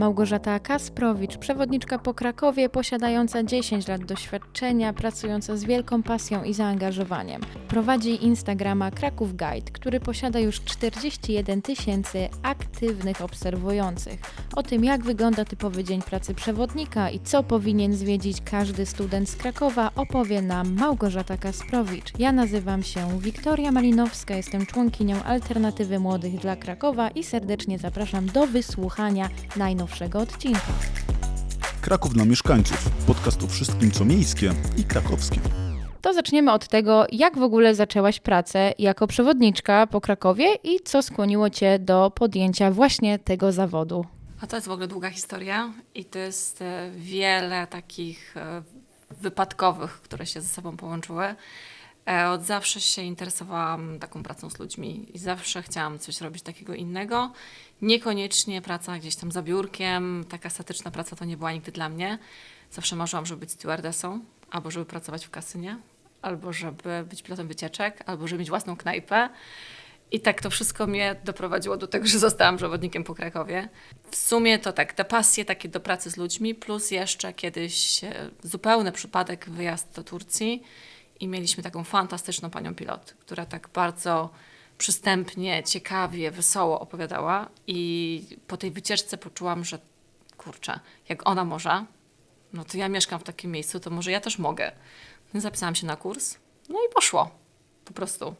Małgorzata Kasprowicz, przewodniczka po Krakowie, posiadająca 10 lat doświadczenia, pracująca z wielką pasją i zaangażowaniem. Prowadzi Instagrama Kraków Guide, który posiada już 41 tysięcy aktywnych obserwujących. O tym, jak wygląda typowy dzień pracy przewodnika i co powinien zwiedzić każdy student z Krakowa, opowie nam Małgorzata Kasprowicz. Ja nazywam się Wiktoria Malinowska, jestem członkinią Alternatywy Młodych dla Krakowa i serdecznie zapraszam do wysłuchania najnowszego odcinka. Kraków dla mieszkańców. Podcast o wszystkim, co miejskie i krakowskie. To zaczniemy od tego, jak w ogóle zaczęłaś pracę jako przewodniczka po Krakowie i co skłoniło Cię do podjęcia właśnie tego zawodu. A to jest w ogóle długa historia i to jest e, wiele takich e, wypadkowych, które się ze sobą połączyły. E, Od zawsze się interesowałam taką pracą z ludźmi i zawsze chciałam coś robić takiego innego. Niekoniecznie praca gdzieś tam za biurkiem, taka statyczna praca to nie była nigdy dla mnie. Zawsze marzyłam, żeby być stewardessą, albo żeby pracować w kasynie, albo żeby być pilotem wycieczek, albo żeby mieć własną knajpę. I tak to wszystko mnie doprowadziło do tego, że zostałam przewodnikiem po Krakowie. W sumie to tak, te pasje takie do pracy z ludźmi, plus jeszcze kiedyś e, zupełny przypadek wyjazd do Turcji i mieliśmy taką fantastyczną panią pilot, która tak bardzo przystępnie, ciekawie, wesoło opowiadała i po tej wycieczce poczułam, że kurczę, jak ona może, no to ja mieszkam w takim miejscu, to może ja też mogę. No, Zapisałam się na kurs, no i poszło. Po prostu.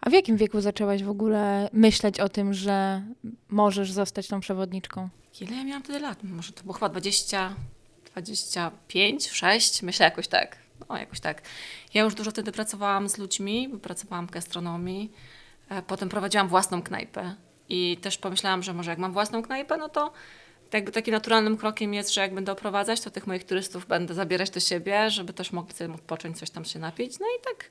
A w jakim wieku zaczęłaś w ogóle myśleć o tym, że możesz zostać tą przewodniczką? Ile ja miałam wtedy lat? Może to było chyba 20, 25, 6, myślę jakoś tak. No, jakoś tak. Ja już dużo wtedy pracowałam z ludźmi, pracowałam w gastronomii. E, Potem prowadziłam własną knajpę i też pomyślałam, że może jak mam własną knajpę, no to jakby takim naturalnym krokiem jest, że jak będę oprowadzać, to tych moich turystów będę zabierać do siebie, żeby też mogli sobie odpocząć, coś tam się napić. No i tak,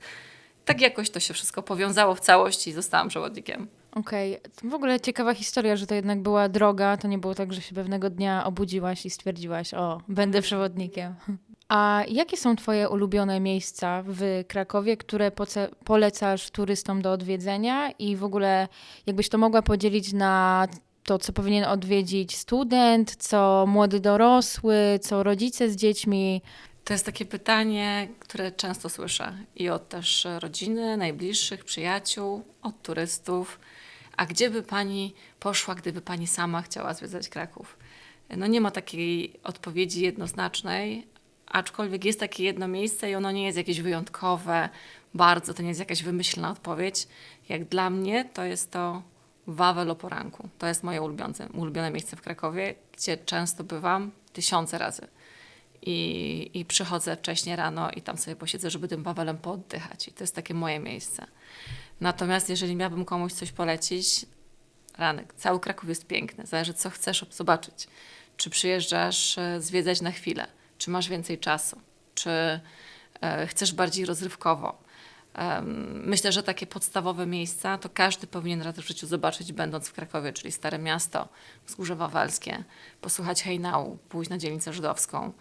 tak jakoś to się wszystko powiązało w całość i zostałam przewodnikiem. Okej, w ogóle ciekawa historia, że to jednak była droga. To nie było tak, że się pewnego dnia obudziłaś i stwierdziłaś, o, będę przewodnikiem. A jakie są Twoje ulubione miejsca w Krakowie, które polecasz turystom do odwiedzenia i w ogóle jakbyś to mogła podzielić na to, co powinien odwiedzić student, co młody dorosły, co rodzice z dziećmi? To jest takie pytanie, które często słyszę i od też rodziny, najbliższych, przyjaciół, od turystów. A gdzie by pani poszła, gdyby pani sama chciała zwiedzać Kraków? No nie ma takiej odpowiedzi jednoznacznej, aczkolwiek jest takie jedno miejsce i ono nie jest jakieś wyjątkowe, bardzo, to nie jest jakaś wymyślna odpowiedź. Jak dla mnie to jest to Wawel o poranku. To jest moje ulubione, ulubione miejsce w Krakowie, gdzie często bywam tysiące razy i, i przychodzę wcześnie rano i tam sobie posiedzę, żeby tym Wawelem pooddychać. I to jest takie moje miejsce. Natomiast jeżeli miałabym komuś coś polecić, ranek, cały Kraków jest piękny, zależy co chcesz zobaczyć. Czy przyjeżdżasz e, zwiedzać na chwilę, czy masz więcej czasu, czy e, chcesz bardziej rozrywkowo. Myślę, że takie podstawowe miejsca to każdy powinien raz w życiu zobaczyć, będąc w Krakowie, czyli Stare Miasto, Wzgórze Wawelskie, posłuchać hejnału, pójść na dzielnicę żydowską,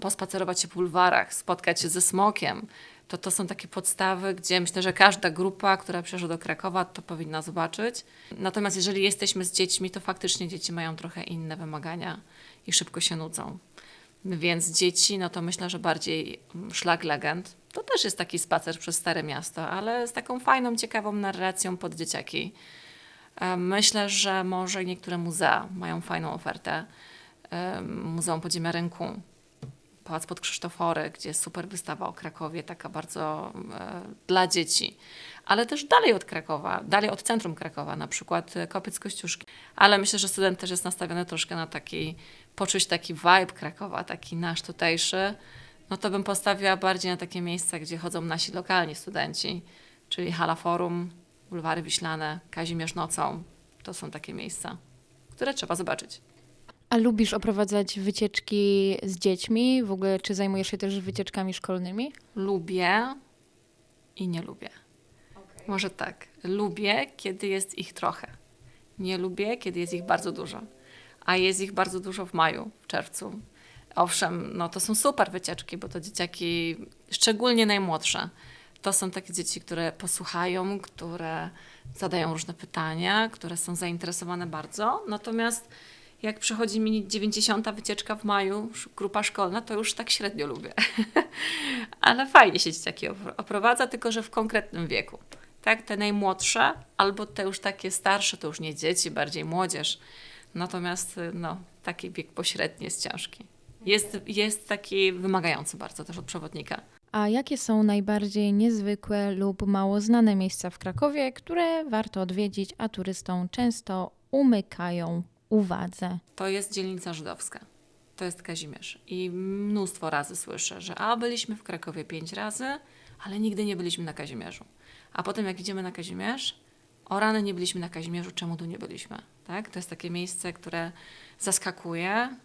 pospacerować się po bulwarach, spotkać się ze smokiem. To, to są takie podstawy, gdzie myślę, że każda grupa, która przyjeżdża do Krakowa, to powinna zobaczyć. Natomiast jeżeli jesteśmy z dziećmi, to faktycznie dzieci mają trochę inne wymagania i szybko się nudzą. Więc dzieci, no to myślę, że bardziej mm, szlak legend. To też jest taki spacer przez Stare Miasto, ale z taką fajną, ciekawą narracją pod dzieciaki. E, Myślę, że może niektóre muzea mają fajną ofertę. E, Muzeum Podziemia Rynku, Pałac pod Krzysztofory, gdzie jest super wystawa o Krakowie, taka bardzo e, dla dzieci. Ale też dalej od Krakowa, dalej od centrum Krakowa, na przykład e, Kopiec Kościuszki. Ale myślę, że student też jest nastawiony troszkę na taki, poczuć taki vibe Krakowa, taki nasz tutejszy. No to bym postawiła bardziej na takie miejsca, gdzie chodzą nasi lokalni studenci, czyli Hala Forum, Bulwary Wiślane, Kazimierz Nocą. To są takie miejsca, które trzeba zobaczyć. A lubisz oprowadzać wycieczki z dziećmi? W ogóle, czy zajmujesz się też wycieczkami szkolnymi? Lubię i nie lubię. Może tak. Lubię, kiedy jest ich trochę. Nie lubię, kiedy jest ich bardzo dużo. A jest ich bardzo dużo w maju, w czerwcu. Owszem, no to są super wycieczki, bo to dzieciaki, szczególnie najmłodsze, to są takie dzieci, które posłuchają, które zadają różne pytania, które są zainteresowane bardzo. Natomiast Jak przychodzi mi 90. wycieczka w maju, grupa szkolna, to już tak średnio lubię. Ale fajnie się dzieciaki opro- oprowadza, tylko że w konkretnym wieku. Tak, te najmłodsze, albo te już takie starsze, to już nie dzieci, bardziej młodzież. Natomiast y, no, taki wiek pośredni jest ciężki. Jest, jest taki wymagający bardzo też od przewodnika. A jakie są najbardziej niezwykłe lub mało znane miejsca w Krakowie, które warto odwiedzić, a turystom często umykają uwadze? To jest dzielnica żydowska. To jest Kazimierz. I mnóstwo razy słyszę, że a byliśmy w Krakowie pięć razy, ale nigdy nie byliśmy na Kazimierzu. A potem jak idziemy na Kazimierz, o rany nie byliśmy na Kazimierzu, czemu tu nie byliśmy? Tak? To jest takie miejsce, które zaskakuje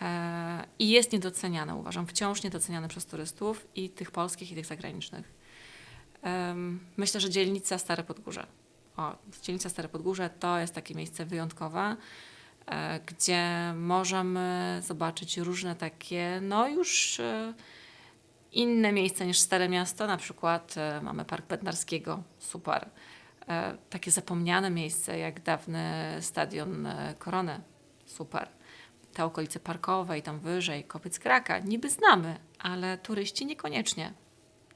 e, i jest niedoceniane, uważam, wciąż niedoceniane przez turystów i tych polskich, i tych zagranicznych. Em, myślę, że dzielnica Stare Podgórze. O, dzielnica Stare Podgórze to jest takie miejsce wyjątkowe, e, gdzie możemy zobaczyć różne takie, no już e, inne miejsca niż Stare Miasto. Na przykład e, mamy Park Bednarskiego, super. E, Takie zapomniane miejsce jak dawny stadion e, Korony, super. Te okolice parkowe i tam wyżej, Kopyc Kraka, niby znamy, ale turyści niekoniecznie.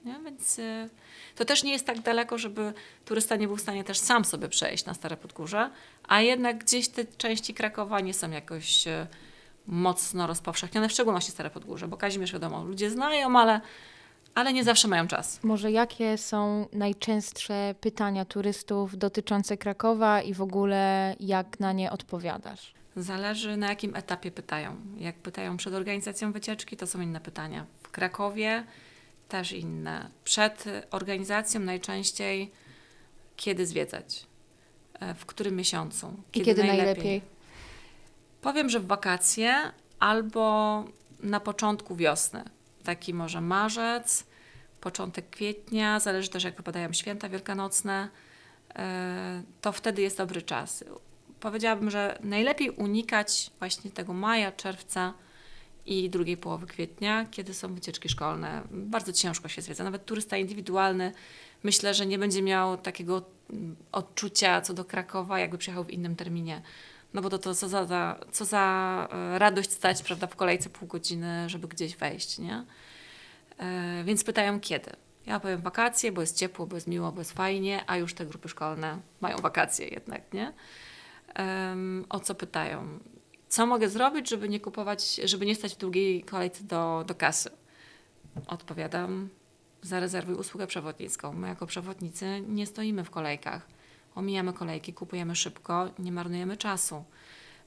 Nie? Więc y, to też nie jest tak daleko, żeby turysta nie był w stanie też sam sobie przejść na Stare Podgórze, a jednak gdzieś te części Krakowa nie są jakoś y, mocno rozpowszechnione, w szczególności Stare Podgórze, bo Kazimierz wiadomo, ludzie znają, ale, ale nie zawsze mają czas. Może jakie są najczęstsze pytania turystów dotyczące Krakowa i w ogóle jak na nie odpowiadasz? Zależy na jakim etapie pytają. Jak pytają przed organizacją wycieczki, to są inne pytania. W Krakowie też inne. Przed organizacją najczęściej kiedy zwiedzać, E, w którym miesiącu, I kiedy najlepiej? Powiem, że w wakacje albo na początku wiosny. Taki może marzec, początek kwietnia, zależy też jak wypadają święta wielkanocne. e, To wtedy jest dobry czas. Powiedziałabym, że najlepiej unikać właśnie tego maja, czerwca i drugiej połowy kwietnia, kiedy są wycieczki szkolne. Bardzo ciężko się zwiedza. Nawet turysta indywidualny myślę, że nie będzie miał takiego mm, odczucia co do Krakowa, jakby przyjechał w innym terminie. No bo to, to co za, za, co za e, radość stać, prawda, w kolejce pół godziny, żeby gdzieś wejść, nie? E, więc pytają kiedy. Ja powiem wakacje, bo jest ciepło, bo jest miło, bo jest fajnie, a już te grupy szkolne mają wakacje jednak, nie? O co pytają? Co mogę zrobić, żeby nie kupować, żeby nie stać w długiej kolejce do, do kasy? Odpowiadam, zarezerwuj usługę przewodnicką. My jako przewodnicy nie stoimy w kolejkach. Omijamy kolejki, kupujemy szybko, nie marnujemy czasu.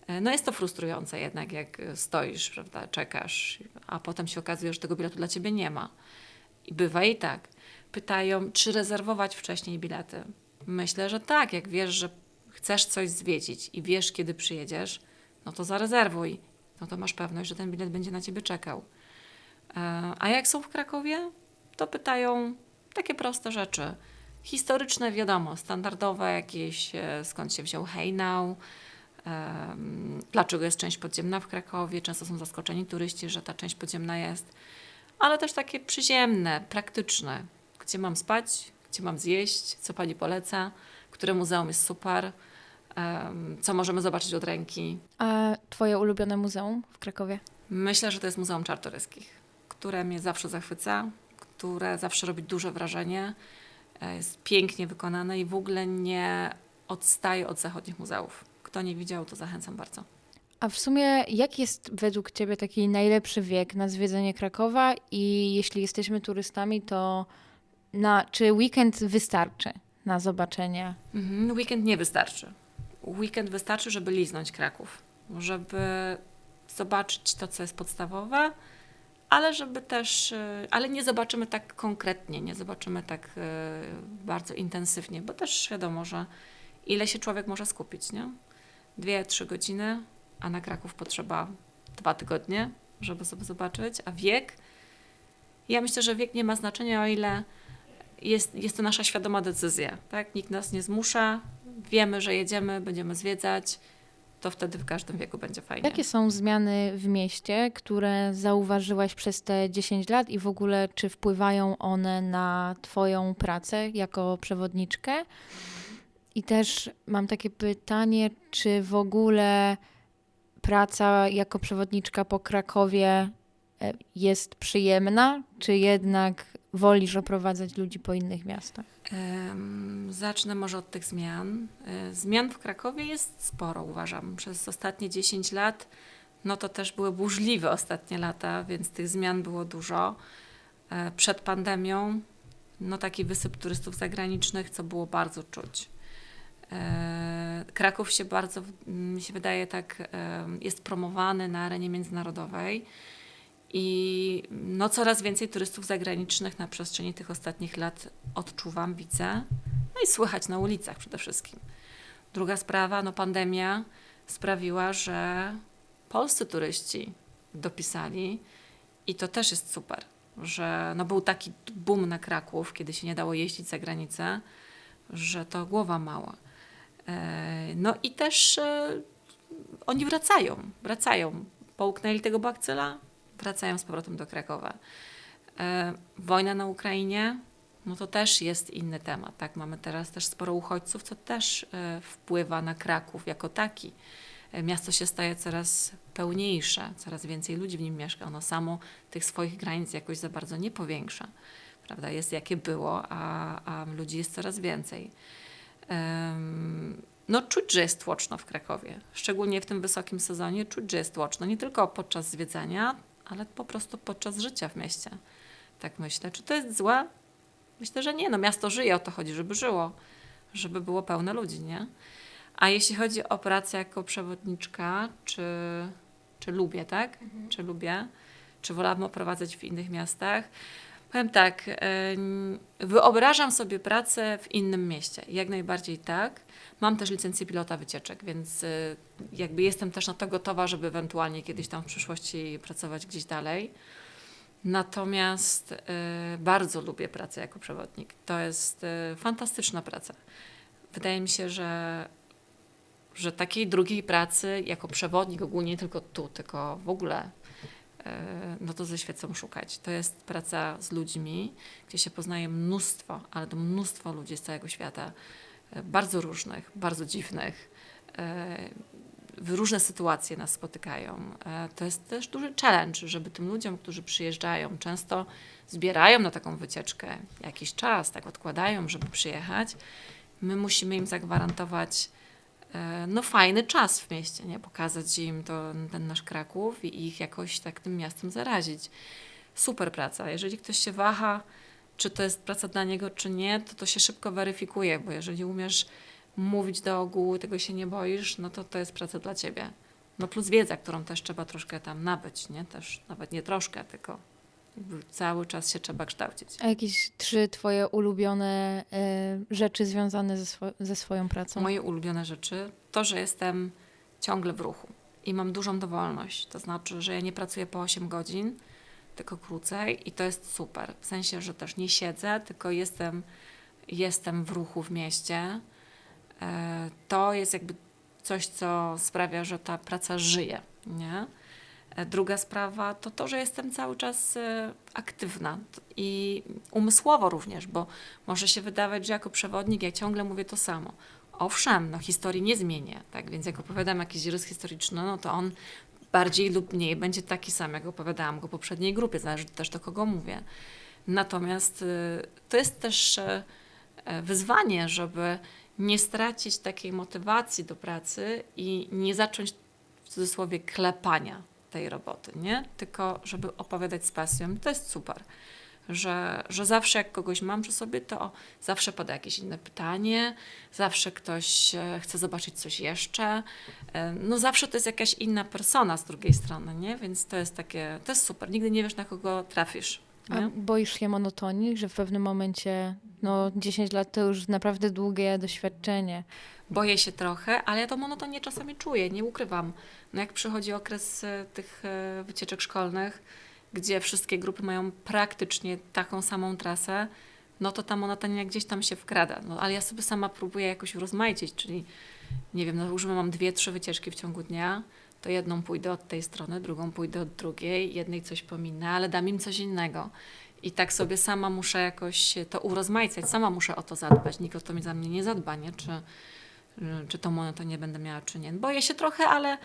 E, No jest to frustrujące jednak, jak stoisz, prawda, czekasz, a potem się okazuje, że tego biletu dla ciebie nie ma. I bywa i tak. Pytają, czy rezerwować wcześniej bilety. Myślę, że tak. Jak wiesz, że chcesz coś zwiedzić i wiesz, kiedy przyjedziesz, no to zarezerwuj. No to masz pewność, że ten bilet będzie na ciebie czekał. E, A jak są w Krakowie, to pytają takie proste rzeczy. Historyczne, wiadomo, standardowe jakieś, e, skąd się wziął hejnał, dlaczego jest część podziemna w Krakowie. Często są zaskoczeni turyści, że ta część podziemna jest. Ale też takie przyziemne, praktyczne. Gdzie mam spać, gdzie mam zjeść, co pani poleca, które muzeum jest super, co możemy zobaczyć od ręki. A twoje ulubione muzeum w Krakowie? Myślę, że to jest Muzeum Czartoryskich, które mnie zawsze zachwyca, które zawsze robi duże wrażenie, e, jest pięknie wykonane i w ogóle nie odstaje od zachodnich muzeów. Kto nie widział, to zachęcam bardzo. A w sumie, jaki jest według Ciebie taki najlepszy wiek na zwiedzenie Krakowa i jeśli jesteśmy turystami, to na, czy weekend wystarczy na zobaczenie? Mhm, weekend nie wystarczy. Weekend wystarczy, żeby liznąć Kraków, żeby zobaczyć to, co jest podstawowe, ale żeby też, e, ale nie zobaczymy tak konkretnie, nie zobaczymy tak e, bardzo intensywnie, bo też wiadomo, że ile się człowiek może skupić, nie? Dwie, trzy godziny, a na Kraków potrzeba dwa tygodnie, żeby sobie zobaczyć, a wiek, ja myślę, że wiek nie ma znaczenia, o ile jest, jest to nasza świadoma decyzja, tak? Nikt nas nie zmusza, wiemy, że jedziemy, będziemy zwiedzać, to wtedy w każdym wieku będzie fajnie. Jakie są zmiany w mieście, które zauważyłaś przez te 10 lat i w ogóle czy wpływają one na Twoją pracę jako przewodniczkę? I też mam takie pytanie, czy w ogóle praca jako przewodniczka po Krakowie e, jest przyjemna, czy jednak wolisz oprowadzać ludzi po innych miastach? Zacznę może od tych zmian. E, Zmian w Krakowie jest sporo, uważam. Przez ostatnie 10 lat, no to też były burzliwe ostatnie lata, więc tych zmian było dużo. E, Przed pandemią, no taki wysyp turystów zagranicznych, co było bardzo czuć. E, Kraków się bardzo, mi się wydaje, tak jest promowany na arenie międzynarodowej. I no, coraz więcej turystów zagranicznych na przestrzeni tych ostatnich lat odczuwam, widzę. No i słychać na ulicach przede wszystkim. Druga sprawa, no pandemia sprawiła, że polscy turyści dopisali i to też jest super, że no był taki boom na Kraków, kiedy się nie dało jeździć za granicę, że to głowa mała. E, No i też e, oni wracają, wracają. Połknęli tego bakcyla, wracają z powrotem do Krakowa. E, Wojna na Ukrainie, no to też jest inny temat. Tak? Mamy teraz też sporo uchodźców, co też e, wpływa na Kraków jako taki. E, Miasto się staje coraz pełniejsze, coraz więcej ludzi w nim mieszka. Ono samo tych swoich granic jakoś za bardzo nie powiększa. Prawda? Jest jakie było, a, a ludzi jest coraz więcej. No, czuć, że jest tłoczno w Krakowie. Szczególnie w tym wysokim sezonie czuć, że jest tłoczno. Nie tylko podczas zwiedzania, ale po prostu podczas życia w mieście. Tak myślę. Czy to jest złe? Myślę, że nie. No, miasto żyje, o to chodzi, żeby żyło. Żeby było pełne ludzi, nie? A jeśli chodzi o pracę jako przewodniczka, czy, czy lubię, tak? Czy lubię? Czy wolałabym oprowadzać w innych miastach? Powiem tak, em, wyobrażam sobie pracę w innym mieście. Jak najbardziej tak. Mam też licencję pilota wycieczek, więc y, jakby jestem też na to gotowa, żeby ewentualnie kiedyś tam w przyszłości pracować gdzieś dalej. Natomiast y, bardzo lubię pracę jako przewodnik. To jest fantastyczna praca. Wydaje mi się, że, że takiej drugiej pracy jako przewodnik ogólnie nie tylko tu, tylko w ogóle e, no to ze świecą szukać. To jest praca z ludźmi, gdzie się poznaje mnóstwo, ale to mnóstwo ludzi z całego świata, e, bardzo różnych, bardzo dziwnych. e, różne sytuacje nas spotykają. E, To jest też duży challenge, żeby tym ludziom, którzy przyjeżdżają, często zbierają na taką wycieczkę jakiś czas, tak odkładają, żeby przyjechać. My musimy im zagwarantować e, no fajny czas w mieście, nie? Pokazać im to, ten nasz Kraków i ich jakoś tak tym miastem zarazić. Super praca. Jeżeli ktoś się waha, czy to jest praca dla niego, czy nie, to to się szybko weryfikuje, bo jeżeli umiesz mówić do ogółu, tego się nie boisz, no to to jest praca dla ciebie. No plus wiedza, którą też trzeba troszkę tam nabyć, nie? Też nawet nie troszkę, tylko cały czas się trzeba kształcić. A jakieś trzy twoje ulubione e, rzeczy związane ze, swo- ze swoją pracą? Moje ulubione rzeczy to, że jestem ciągle w ruchu i mam dużą dowolność. To znaczy, że ja nie pracuję po 8 godzin, tylko krócej i to jest super. W sensie, że też nie siedzę, tylko jestem, jestem w ruchu w mieście. E, To jest jakby coś, co sprawia, że ta praca żyje. Nie? E, Druga sprawa to to, że jestem cały czas e, aktywna i umysłowo również, bo może się wydawać, że jako przewodnik ja ciągle mówię to samo. Owszem, no historii nie zmienię, tak? Więc jak opowiadam jakiś rys historyczny, no to on bardziej lub mniej będzie taki sam, jak opowiadałam go poprzedniej grupie, zależy też do kogo mówię. Natomiast y, to jest też y, y, wyzwanie, żeby nie stracić takiej motywacji do pracy i nie zacząć w cudzysłowie klepania tej roboty, nie? Tylko żeby opowiadać z pasją. To jest super. Że, że zawsze jak kogoś mam przy sobie, to zawsze pada jakieś inne pytanie, zawsze ktoś e, chce zobaczyć coś jeszcze. E, No zawsze to jest jakaś inna persona z drugiej strony, nie? Więc to jest takie, to jest super. Nigdy nie wiesz, na kogo trafisz. A boisz się monotonii, że w pewnym momencie, no 10 lat to już naprawdę długie doświadczenie. Boję się trochę, ale ja to monotonię czasami czuję, nie ukrywam. No jak przychodzi okres e, tych e, wycieczek szkolnych, gdzie wszystkie grupy mają praktycznie taką samą trasę, no to ta monotonia gdzieś tam się wkrada. No, ale ja sobie sama próbuję jakoś urozmaicić, czyli nie wiem, no już mam dwie, trzy wycieczki w ciągu dnia, to jedną pójdę od tej strony, drugą pójdę od drugiej, jednej coś pominę, ale dam im coś innego. I tak sobie sama muszę jakoś to urozmaicać, sama muszę o to zadbać. Nikt o to mi za mnie nie zadba, nie? Czy, czy tą monotonię będę miała, czy nie. Boję się trochę, ale,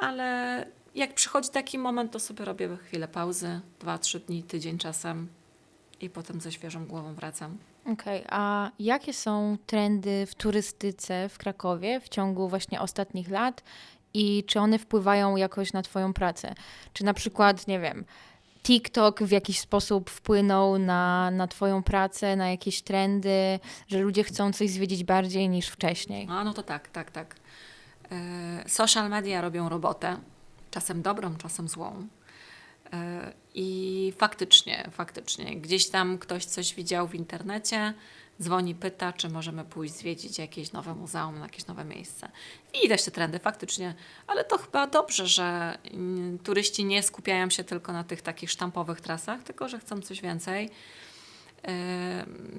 ale jak przychodzi taki moment, to sobie robię chwilę pauzy, dwa, trzy dni, tydzień czasem i potem ze świeżą głową wracam. Okej, a jakie są trendy w turystyce w Krakowie w ciągu właśnie ostatnich lat i czy one wpływają jakoś na Twoją pracę? Czy na przykład, nie wiem, TikTok w jakiś sposób wpłynął na, na Twoją pracę, na jakieś trendy, że ludzie chcą coś zwiedzić bardziej niż wcześniej? A no to tak, tak, tak. E, Social media robią robotę, czasem dobrą, czasem złą. I faktycznie, faktycznie, gdzieś tam ktoś coś widział w internecie, dzwoni, pyta, czy możemy pójść zwiedzić jakieś nowe muzeum, jakieś nowe miejsce. I widać te trendy faktycznie, ale to chyba dobrze, że turyści nie skupiają się tylko na tych takich sztampowych trasach, tylko że chcą coś więcej.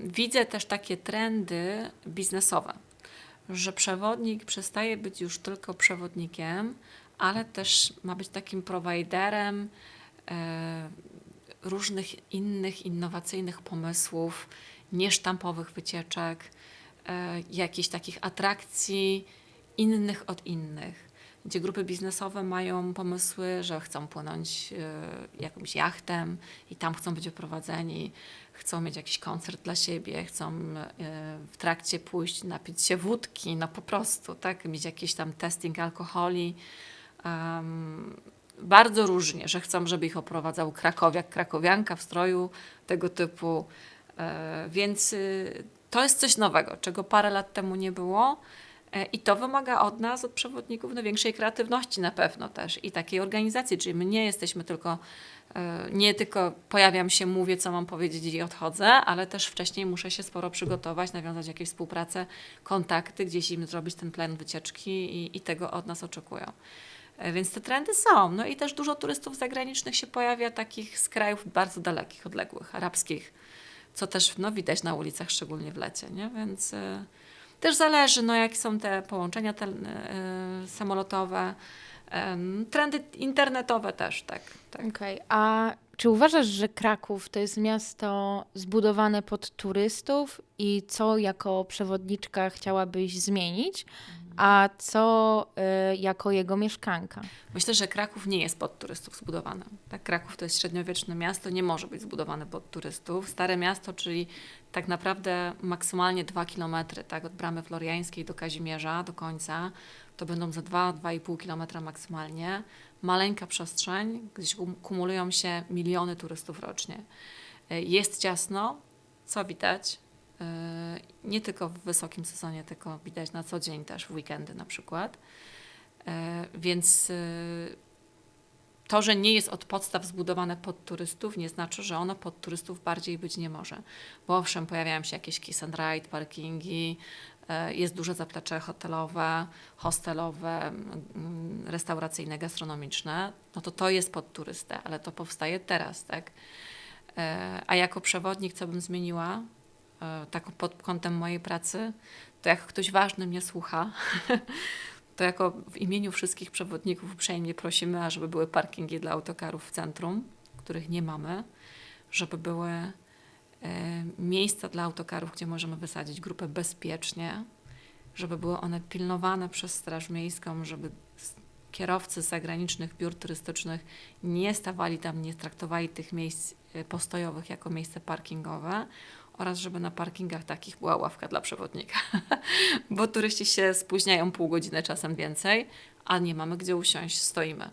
Widzę też takie trendy biznesowe że przewodnik przestaje być już tylko przewodnikiem, ale też ma być takim prowajderem różnych innych innowacyjnych pomysłów, niesztampowych wycieczek, e, jakichś takich atrakcji innych od innych. Gdzie grupy biznesowe mają pomysły, że chcą płynąć e, jakimś jachtem i tam chcą być oprowadzeni, chcą mieć jakiś koncert dla siebie, chcą e, w trakcie pójść napić się wódki, no po prostu, tak, mieć jakiś tam testing alkoholi. Em, bardzo różnie, że chcą, żeby ich oprowadzał krakowiak, krakowianka w stroju tego typu. E, Więc y, to jest coś nowego, czego parę lat temu nie było. E, I to wymaga od nas, od przewodników, no, większej kreatywności na pewno też i takiej organizacji, czyli my nie jesteśmy tylko, e, nie tylko pojawiam się, mówię, co mam powiedzieć i odchodzę, ale też wcześniej muszę się sporo przygotować, nawiązać jakieś współpracę, kontakty, gdzieś im zrobić ten plan wycieczki i, i tego od nas oczekują. E, Więc te trendy są. No i też dużo turystów zagranicznych się pojawia, takich z krajów bardzo dalekich, odległych, arabskich, co też no, widać na ulicach, szczególnie w lecie. Nie? Więc e, też zależy, no, jakie są te połączenia te, e, samolotowe. Trendy internetowe też, tak. tak. Okej, a czy uważasz, że Kraków to jest miasto zbudowane pod turystów i co jako przewodniczka chciałabyś zmienić, a co y, jako jego mieszkanka? Myślę, że Kraków nie jest pod turystów zbudowany. Tak? Kraków to jest średniowieczne miasto, nie może być zbudowane pod turystów. Stare miasto, czyli tak naprawdę maksymalnie dwa kilometry tak? od bramy floriańskiej do Kazimierza, do końca, to będą za 2-2,5 kilometra maksymalnie. Maleńka przestrzeń, gdzie kum- kumulują się miliony turystów rocznie. Y, Jest ciasno, co widać. Y, Nie tylko w wysokim sezonie, tylko widać na co dzień też, w weekendy na przykład. E, Więc y, to, że nie jest od podstaw zbudowane pod turystów, nie znaczy, że ono pod turystów bardziej być nie może. Bo owszem, pojawiają się jakieś kiss and ride, parkingi, e, jest duże zaplecze hotelowe, hostelowe, restauracyjne, gastronomiczne. No to to jest pod turystę, ale to powstaje teraz, tak? E, A jako przewodnik, co bym zmieniła, e, tak pod kątem mojej pracy, to jak ktoś ważny mnie słucha, to jako w imieniu wszystkich przewodników uprzejmie prosimy, ażeby były parkingi dla autokarów w centrum, których nie mamy, żeby były e, miejsca dla autokarów, gdzie możemy wysadzić grupę bezpiecznie, żeby były one pilnowane przez Straż Miejską, żeby kierowcy zagranicznych biur turystycznych nie stawali tam, nie traktowali tych miejsc e, postojowych jako miejsce parkingowe oraz żeby na parkingach takich była ławka dla przewodnika bo turyści się spóźniają pół godziny, czasem więcej, a nie mamy gdzie usiąść, stoimy.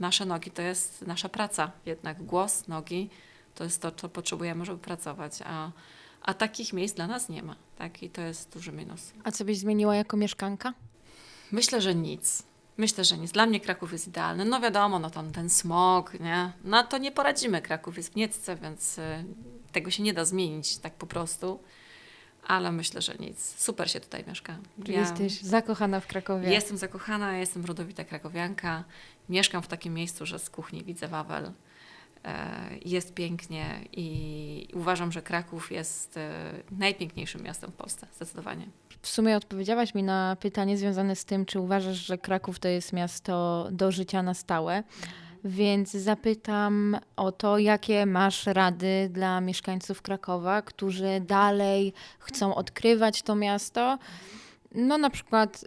Nasze nogi to jest nasza praca, jednak głos, nogi to jest to, co potrzebujemy, żeby pracować, a, a takich miejsc dla nas nie ma. Tak? I to jest duży minus. A co byś zmieniła jako mieszkanka? Myślę, że nic. Myślę, że nic. Dla mnie Kraków jest idealny. No wiadomo, no tam ten smog, nie? No to nie poradzimy. Kraków jest w niecce, więc y, tego się nie da zmienić tak po prostu. Ale myślę, że nic. Super się tutaj mieszka. Ja- jesteś zakochana w Krakowie? Jestem zakochana, jestem rodowita krakowianka. Mieszkam w takim miejscu, że z kuchni widzę Wawel. E, Jest pięknie i uważam, że Kraków jest e, najpiękniejszym miastem w Polsce, zdecydowanie. W sumie odpowiedziałaś mi na pytanie związane z tym, czy uważasz, że Kraków to jest miasto do życia na stałe. Więc zapytam o to, jakie masz rady dla mieszkańców Krakowa, którzy dalej chcą odkrywać to miasto. No na przykład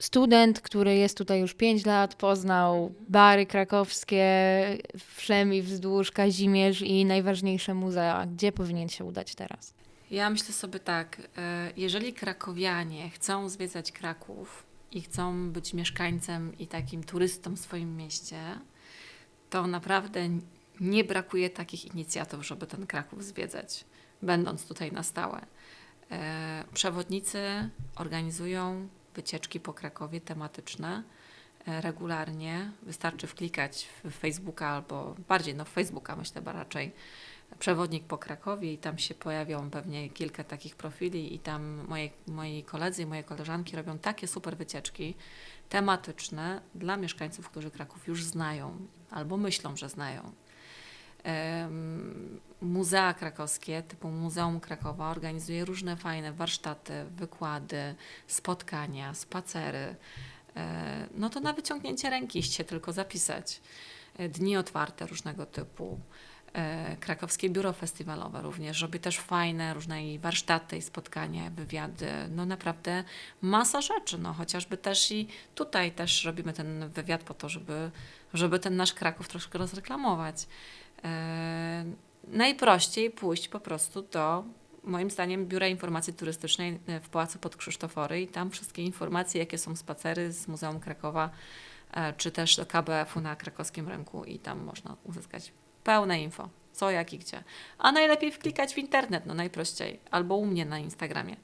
student, który jest tutaj już 5 lat, poznał bary krakowskie, wszemi wzdłuż Kazimierz i najważniejsze muzea. Gdzie powinien się udać teraz? Ja myślę sobie tak, e, jeżeli krakowianie chcą zwiedzać Kraków i chcą być mieszkańcem i takim turystą w swoim mieście, to naprawdę nie brakuje takich inicjatyw, żeby ten Kraków zwiedzać, będąc tutaj na stałe. E, Przewodnicy organizują wycieczki po Krakowie tematyczne e, regularnie. Wystarczy wklikać w Facebooka albo bardziej no w Facebooka myślę, raczej przewodnik po Krakowie i tam się pojawią pewnie kilka takich profili i tam moje, moi koledzy i moje koleżanki robią takie super wycieczki tematyczne dla mieszkańców, którzy Kraków już znają albo myślą, że znają. Muzea krakowskie, typu Muzeum Krakowa, organizuje różne fajne warsztaty, wykłady, spotkania, spacery. E, No to na wyciągnięcie ręki się tylko zapisać. E, Dni otwarte różnego typu. E, Krakowskie Biuro Festiwalowe również robi też fajne różne warsztaty, i spotkania, wywiady. No naprawdę masa rzeczy, no chociażby też i tutaj też robimy ten wywiad po to, żeby, żeby ten nasz Kraków troszkę rozreklamować. E, najprościej pójść po prostu do, moim zdaniem, Biura Informacji Turystycznej e, w Pałacu pod Krzysztofory i tam wszystkie informacje, jakie są spacery z Muzeum Krakowa, czy też do KBF-u na krakowskim rynku i tam można uzyskać pełne info, co, jak i gdzie. A najlepiej wklikać w internet, no najprościej, albo u mnie na Instagramie.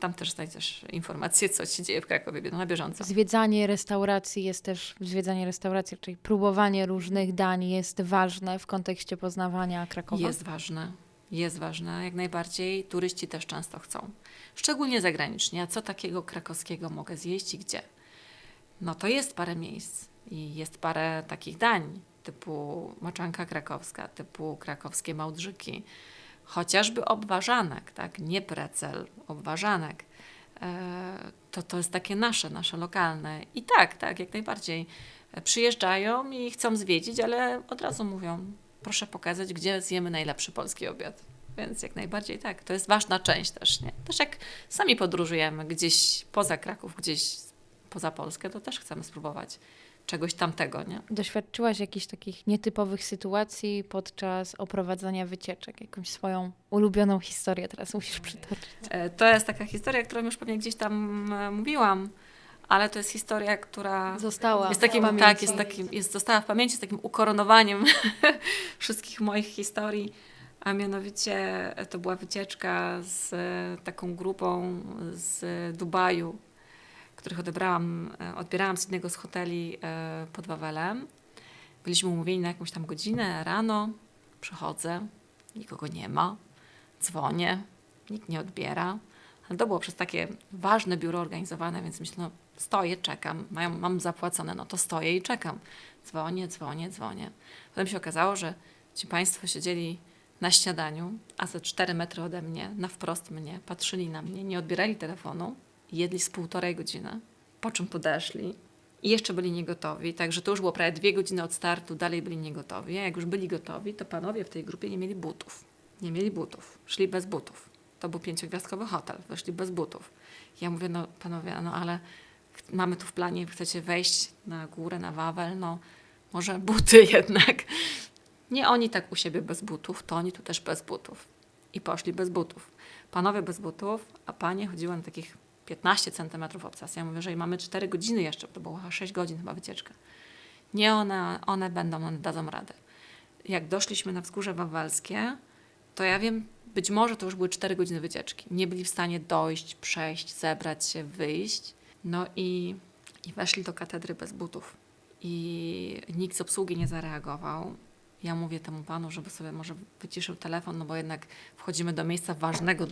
Tam też znajdziesz informacje, co się dzieje w Krakowie no, na bieżąco. Zwiedzanie restauracji jest też, zwiedzanie restauracji, czyli próbowanie różnych dań jest ważne w kontekście poznawania Krakowa. Jest ważne. Jest ważne, jak najbardziej. Turyści też często chcą. Szczególnie zagranicznie. A co takiego krakowskiego mogę zjeść i gdzie? No to jest parę miejsc i jest parę takich dań, typu moczanka krakowska, typu krakowskie małdrzyki, chociażby obwarzanek, tak? Nie precel, obwarzanek. E, To, to jest takie nasze, nasze lokalne. I tak, tak, jak najbardziej. Przyjeżdżają i chcą zwiedzić, ale od razu mówią, proszę pokazać, gdzie zjemy najlepszy polski obiad. Więc jak najbardziej tak, to jest ważna część też, nie? Też jak sami podróżujemy gdzieś poza Kraków, gdzieś poza Polskę, to też chcemy spróbować czegoś tamtego, nie? Doświadczyłaś jakichś takich nietypowych sytuacji podczas oprowadzania wycieczek? Jakąś swoją ulubioną historię teraz musisz przytoczyć. E, To jest taka historia, którą już pewnie gdzieś tam e, mówiłam, ale to jest historia, która Została jest takim, w pamięci. tak, jest takim, jest, została w pamięci z takim ukoronowaniem wszystkich moich historii, a mianowicie e, to była wycieczka z taką grupą z Dubaju, których odebrałam, e, odbierałam z jednego z hoteli e, pod Wawelem. Byliśmy umówieni na jakąś tam godzinę rano, przychodzę, nikogo nie ma, dzwonię, nikt nie odbiera. Ale to było przez takie ważne biuro organizowane, więc myślę, no stoję, czekam, mają, mam zapłacone, no to stoję i czekam. Dzwonię, dzwonię, dzwonię. Potem się okazało, że ci Państwo siedzieli na śniadaniu, a ze 4 metry ode mnie, na wprost mnie, patrzyli na mnie, nie odbierali telefonu, jedli z półtorej godziny, po czym podeszli i jeszcze byli niegotowi, także to już było prawie dwie godziny od startu, dalej byli niegotowi. A jak już byli gotowi, to panowie w tej grupie nie mieli butów. Nie mieli butów, szli bez butów. To był pięciogwiazdkowy hotel, weszli bez butów. Ja mówię, no panowie, no ale mamy tu w planie, chcecie wejść na górę, na Wawel, no może buty jednak. Nie oni tak u siebie bez butów, to oni tu też bez butów. I poszli bez butów. Panowie bez butów, a panie chodziły na takich 15 centymetrów obcas. Ja mówię, że mamy 4 godziny jeszcze, to było 6 godzin chyba wycieczka. Nie one, one będą, one dadzą radę. Jak doszliśmy na wzgórze wawelskie, to ja wiem, być może to już były 4 godziny wycieczki. Nie byli w stanie dojść, przejść, zebrać się, wyjść. No i, i weszli do katedry bez butów. I nikt z obsługi nie zareagował. Ja mówię temu panu, żeby sobie może wyciszył telefon, no bo jednak wchodzimy do miejsca ważnego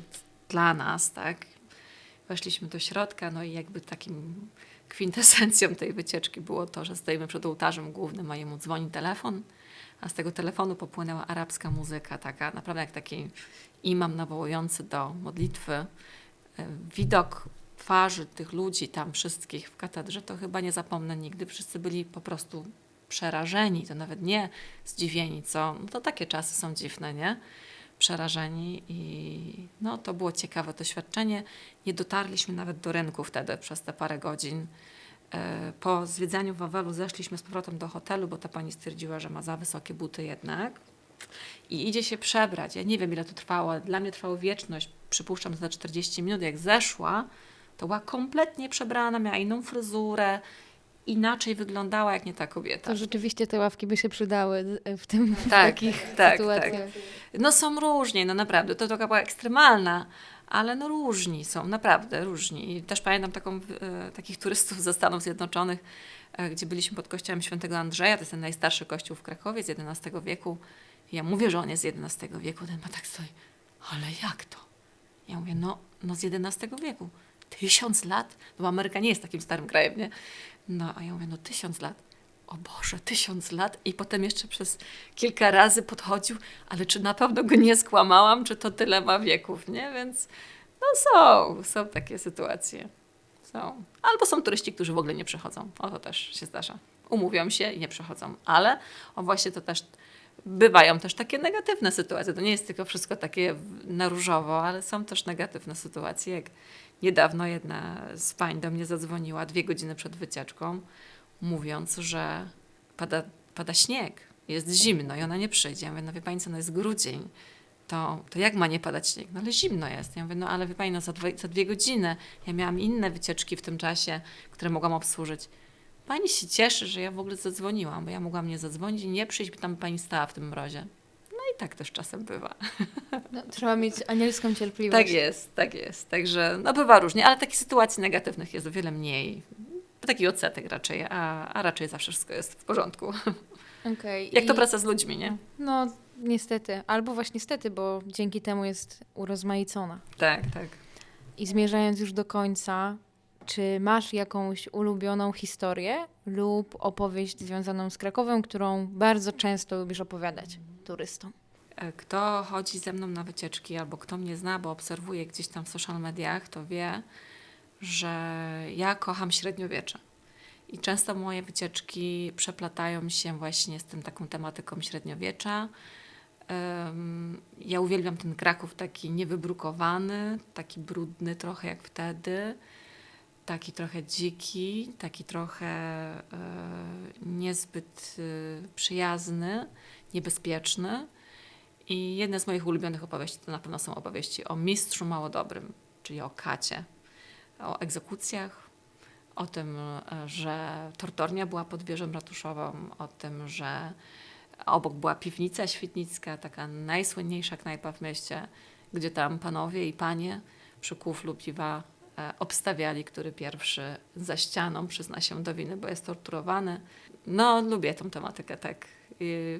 dla nas, tak? Weszliśmy do środka, no i jakby takim kwintesencją tej wycieczki było to, że stoimy przed ołtarzem głównym, a jemu dzwoni telefon, a z tego telefonu popłynęła arabska muzyka, taka naprawdę jak taki imam nawołujący do modlitwy. E, Widok twarzy tych ludzi tam wszystkich w katedrze, to chyba nie zapomnę nigdy. Wszyscy byli po prostu przerażeni, to nawet nie zdziwieni, co, no to takie czasy są dziwne, nie? Przerażeni i no to było ciekawe doświadczenie. Nie dotarliśmy nawet do rynku wtedy przez te parę godzin. E, Po zwiedzaniu Wawelu zeszliśmy z powrotem do hotelu, bo ta pani stwierdziła, że ma za wysokie buty jednak. I idzie się przebrać. Ja nie wiem, ile to trwało. Dla mnie trwało wieczność. Przypuszczam, że za 40 minut. Jak zeszła, to była kompletnie przebrana, miała inną fryzurę, inaczej wyglądała jak nie ta kobieta. To rzeczywiście te ławki by się przydały e, w tym w Tak, takich tak, sytuacjach. No są różni, no naprawdę. To taka była ekstremalna, ale no różni są, naprawdę różni. I też pamiętam taką, e, takich turystów ze Stanów Zjednoczonych, e, gdzie byliśmy pod kościołem świętego Andrzeja, to jest ten najstarszy kościół w Krakowie z XI wieku. I ja mówię, że on jest z XI wieku, ten ma tak stoi, ale jak to? Ja mówię, no, no z XI wieku. Tysiąc lat? No Ameryka nie jest takim starym krajem, nie? No, a ja mówię, no tysiąc lat. O Boże, tysiąc lat i potem jeszcze przez kilka razy podchodził, ale czy na pewno go nie skłamałam, czy to tyle ma wieków, nie? Więc no są, są takie sytuacje. Są. Albo są turyści, którzy w ogóle nie przychodzą. O, to też się zdarza. Umówią się i nie przychodzą. Ale o właśnie to też bywają też takie negatywne sytuacje. To nie jest tylko wszystko takie na różowo, ale są też negatywne sytuacje. Jak niedawno jedna z pań do mnie zadzwoniła dwie godziny przed wycieczką, mówiąc, że pada, pada śnieg, jest zimno i ona nie przyjdzie. Ja mówię, no wie pani co, no jest grudzień, to, to jak ma nie padać śnieg? No ale zimno jest. Ja mówię, no ale wie pani, no za, dwie, za dwie godziny ja miałam inne wycieczki w tym czasie, które mogłam obsłużyć. Pani się cieszy, że ja w ogóle zadzwoniłam, bo ja mogłam nie zadzwonić i nie przyjść, by tam pani stała w tym mrozie. No i tak też czasem bywa. No, trzeba mieć anielską cierpliwość. Tak jest, tak jest. Także no bywa różnie, ale takich sytuacji negatywnych jest o wiele mniej. Taki odsetek raczej, a, a raczej zawsze wszystko jest w porządku. Okej, Jak to i- praca z ludźmi, nie? No, niestety. Albo właśnie niestety, bo dzięki temu jest urozmaicona. Tak, tak. I zmierzając już do końca, czy masz jakąś ulubioną historię lub opowieść związaną z Krakowem, którą bardzo często lubisz opowiadać turystom? E, Kto chodzi ze mną na wycieczki albo kto mnie zna, bo obserwuje gdzieś tam w social mediach, to wie, że ja kocham średniowiecze. I często moje wycieczki przeplatają się właśnie z tym taką tematyką średniowiecza. Ja uwielbiam ten Kraków taki niewybrukowany, taki brudny trochę jak wtedy, taki trochę dziki, taki trochę e, niezbyt e, przyjazny, niebezpieczny. I jedne z moich ulubionych opowieści to na pewno są opowieści o mistrzu małodobrym, czyli o kacie, o egzekucjach, o tym, e, że tortornia była pod wieżą ratuszową, o tym, że obok była piwnica świetnicka, taka najsłynniejsza knajpa w mieście, gdzie tam panowie i panie przy kuflu piwa e, obstawiali, który pierwszy za ścianą przyzna się do winy, bo jest torturowany. No, lubię tą tematykę, tak. I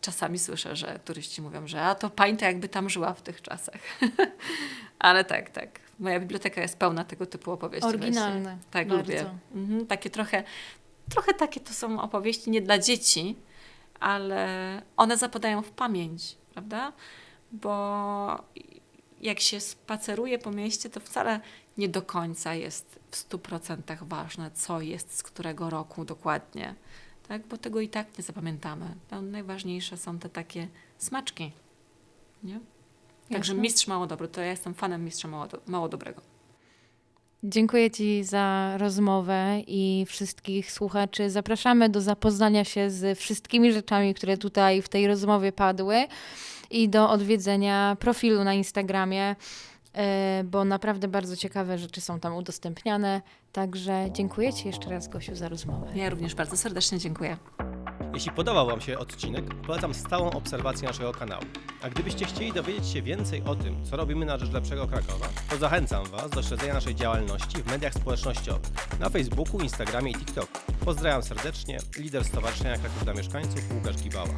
czasami słyszę, że turyści mówią, że a to pań to jakby tam żyła w tych czasach. Ale tak, tak. Moja biblioteka jest pełna tego typu opowieści. Oryginalne. Właśnie. Tak, bardzo. lubię. Mhm, takie trochę, trochę takie to są opowieści nie dla dzieci, ale one zapadają w pamięć, prawda? Bo jak się spaceruje po mieście, to wcale nie do końca jest w stu procentach ważne, co jest z którego roku dokładnie, tak? Bo tego i tak nie zapamiętamy. No, najważniejsze są te takie smaczki, nie? Także Jasne. mistrz mało dobry, to ja jestem fanem mistrza mało, mało dobrego. Dziękuję Ci za rozmowę i wszystkich słuchaczy. Zapraszamy do zapoznania się z wszystkimi rzeczami, które tutaj w tej rozmowie padły i do odwiedzenia profilu na Instagramie, e, bo naprawdę bardzo ciekawe rzeczy są tam udostępniane. Także dziękuję Ci jeszcze raz, Gosiu, za rozmowę. Ja również bardzo serdecznie dziękuję. Jeśli podobał Wam się odcinek, polecam stałą obserwację naszego kanału. A gdybyście chcieli dowiedzieć się więcej o tym, co robimy na rzecz lepszego Krakowa, to zachęcam Was do śledzenia naszej działalności w mediach społecznościowych na Facebooku, Instagramie i TikToku. Pozdrawiam serdecznie, lider Stowarzyszenia Kraków dla Mieszkańców Łukasz Gibała.